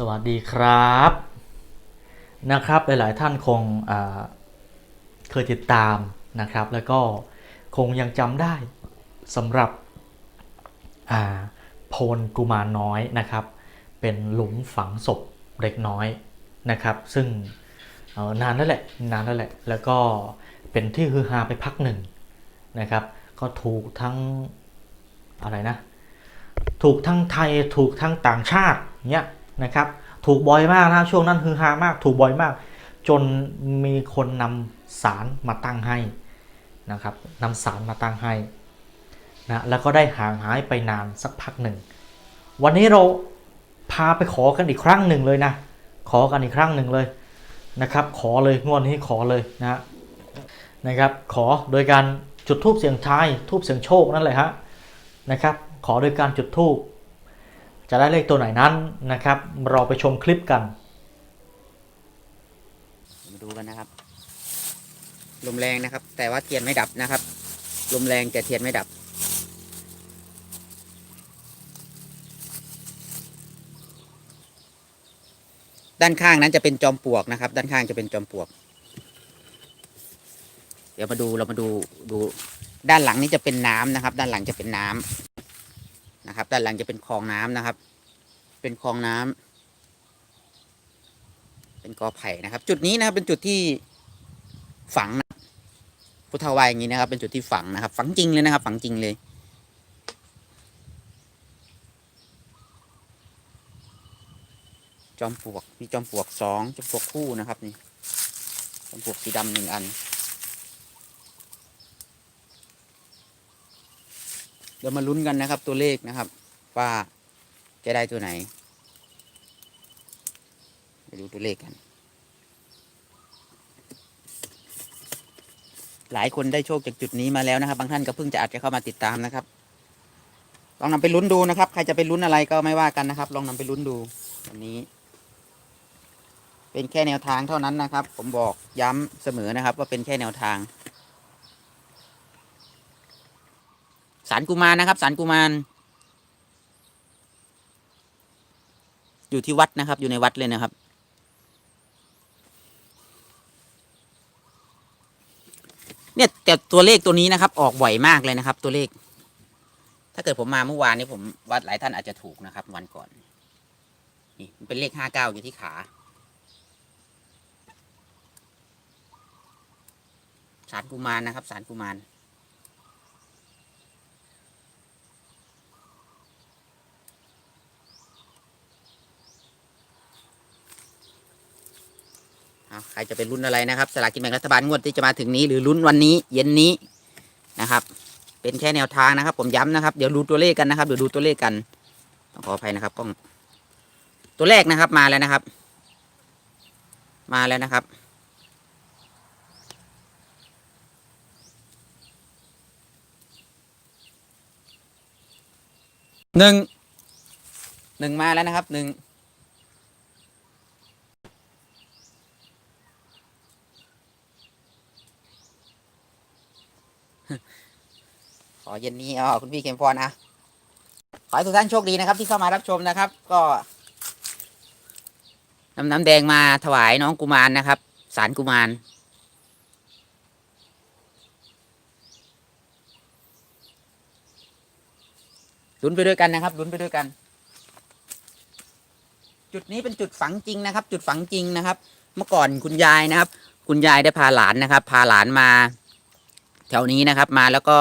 สวัสดีครับนะครับหลายๆท่านคงเคยติดตามนะครับ แล้วก็คงยังจำได้สำหรับโพลกุมารน้อยนะครับ เป็นหลุมฝังศพเด็กน้อยนะครับ ซึ่งนานแล้วแหละนานแล้วแหละ แล้วก็เป็นที่ฮือฮาไปพักหนึ่งนะครับ ก็ถูกทั้งอะไรนะ ถูกทั้งไทยถูกทั้งต่างชาติเนี่ย นะครับ ถูกบ่อยมากนะช่วงนั้นฮือฮามาก ถูกบ่อยมาก จนมีคนนำสารมาตั้งให้นะครับนำสารมาตั้งให้นะแล้วก็ได้ห่างหายไปนานสักพักหนึ่ง วันนี้เราพาไปขอกันอีกครั้งหนึ่งเลยนะ ขอกันอีกครั้งหนึ่งเลยนะครับ ขอเลยงวดนี้ขอเลยนะนะครับ ขอโดยการจุดทูบเสียงทายทูบเสียงโชคนั่นแหละฮะนะครับ ขอโดยการจุดธูป จะได้เลขตัวไหนนั้นนะครับ เราไปชมคลิปกัน มาดูกันนะครับ ลมแรงนะครับ แต่ว่าเทียนไม่ดับนะครับ ลมแรงแต่เทียนไม่ดับ ด้านข้างนั้นจะเป็นจอมปลวกนะครับ ด้านข้างจะเป็นจอมปลวก เดี๋ยวมาดูเรามาดูดูด้านหลังนี้จะเป็นน้ำนะครับ ด้านหลังจะเป็นน้ำ นะครับ ด้านหลังจะเป็นคลองน้ำนะครับ เป็นคลองน้ำเป็นกอไผ่นะครับ จุดนี้นะครับเป็นจุดที่ฝังนะพุทธวายอย่างนี้นะครับ เป็นจุดที่ฝังนะครับ ฝังจริงเลยนะครับ ฝังจริงเลย จอมปลวกมีจอมปลวกสองจอมปลวกคู่นะครับนี่จอมปลวกสีดำหนึ่งอัน ดี๋ยวมาลุ้นกันนะครับ ตัวเลขนะครับ ว่าจะได้ตัวไหนไปดูตัวเลขกัน หลายคนได้โชคจากจุดนี้มาแล้วนะครับ บางท่านก็เพิ่งจะอาจจะเข้ามาติดตามนะครับ ลองนำไปลุ้นดูนะครับ ใครจะไปลุ้นอะไรก็ไม่ว่ากันนะครับ ลองนำไปลุ้นดูวันนี้ เป็นแค่แนวทางเท่านั้นนะครับ ผมบอกย้ำเสมอนะครับ ว่าเป็นแค่แนวทาง สารกุมารนะครับสารกุมารอยู่ที่วัดนะครับ อยู่ในวัดเลยนะครับ เนี่ยแต่ตัวเลขตัวนี้นะครับ ออกบ่อยมากเลยนะครับ ตัวเลข ถ้าเกิดผมมาเมื่อวานนี้ผมวัดหลายท่านอาจจะถูกนะครับ วันก่อนนี่มันเป็นเลขห้าเก้าอยู่ที่ขาสารกุมารนะครับ สารกุมาร เอาใครจะเป็นรุ่นอะไรนะครับสลากกินแบ่งรัฐบาลงวดที่จะมาถึงนี้หรือรุ่นวันนี้เย็นนี้นะครับ เป็นแค่แนวทางนะครับ ผมย้ำนะครับเดี๋ยวดูตัวเลขกันนะครับเดี๋ยวดูตัวเลขกันต้องขออภัยนะครับกล้องตัวแรกนะครับมาแล้วนะครับ มาแล้วนะครับ หนึ่ง หนึ่งมาแล้วนะครับหนึ่ง ขอเย็นนี้อ๋อคุณพี่เข็มฟอนนะขอให้ทุกท่านโชคดีนะครับที่เข้ามารับชมนะครับ ก็นำน้ำแดงมาถวายน้องกุมารนะครับ สารกุมารลุ้นไปด้วยกันนะครับลุ้นไปด้วยกัน จุดนี้เป็นจุดฝังจริงนะครับ จุดฝังจริงนะครับ เมื่อก่อนคุณยายนะครับ คุณยายได้พาหลานนะครับ พาหลานมา แถวนี้นะครับมาแล้วก็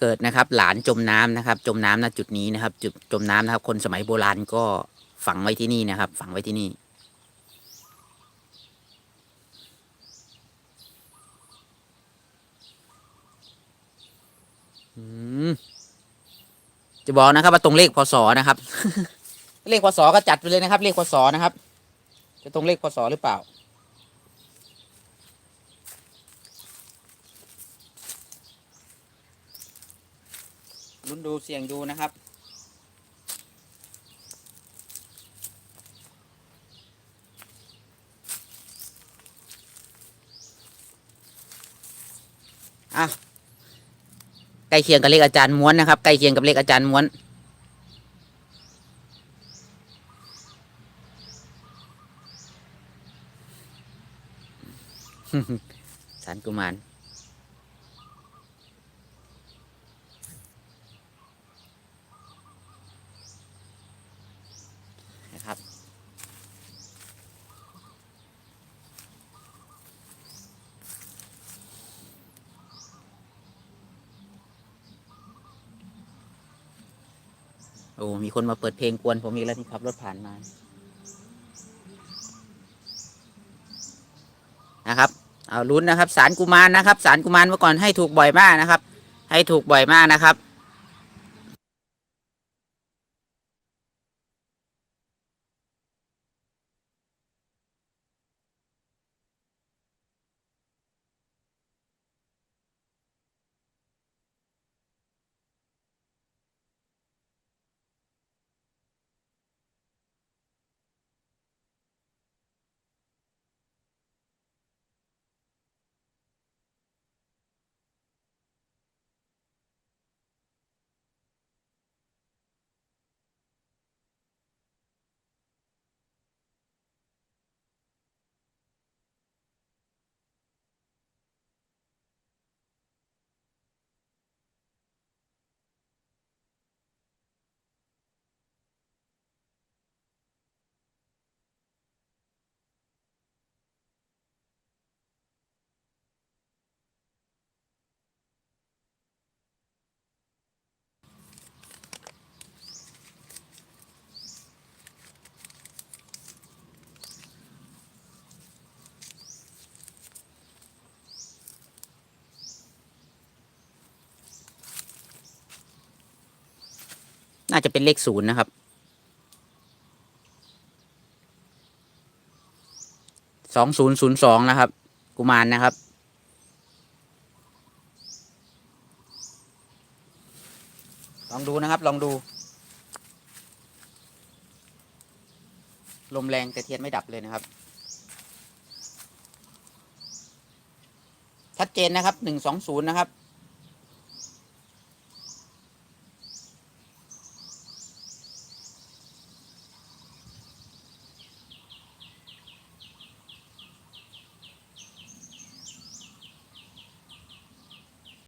เกิดนะครับหลานจมน้ำนะครับ จมน้ำณจุดนี้นะครับ จุดจมน้ำนะครับ คนสมัยโบราณก็ฝังไว้ที่นี่นะครับ ฝังไว้ที่นี่ จะบอกนะครับว่าตรงเลขพศนะครับ เลขพศก็จัดไปเลยนะครับ เลขพศนะครับ จะตรงเลขพศหรือเปล่า ลุ้นดูเสี่ยงดูนะครับ อะใกล้เคียงกับเลขอาจารย์ม้วนนะครับใกล้เคียงกับเลขอาจารย์ม้วนสันกุมาร โอ้มีคนมาเปิดเพลงกวนผมอีกแล้วที่ขับรถผ่านมา นะครับ เอาลุ้นนะครับ สารกุมารนะครับ สารกุมารเมื่อก่อนให้ถูกบ่อยมากนะครับ ให้ถูกบ่อยมากนะครับ น่าจะเป็นเลขศูนย์นะครับสองศูนย์ศูนย์สองนะครับ กุมารนะครับ ลองดูนะครับ ลองดู ลมแรงแต่เทียนไม่ดับเลยนะครับ ชัดเจนนะครับหนึ่งสองศูนย์นะครับ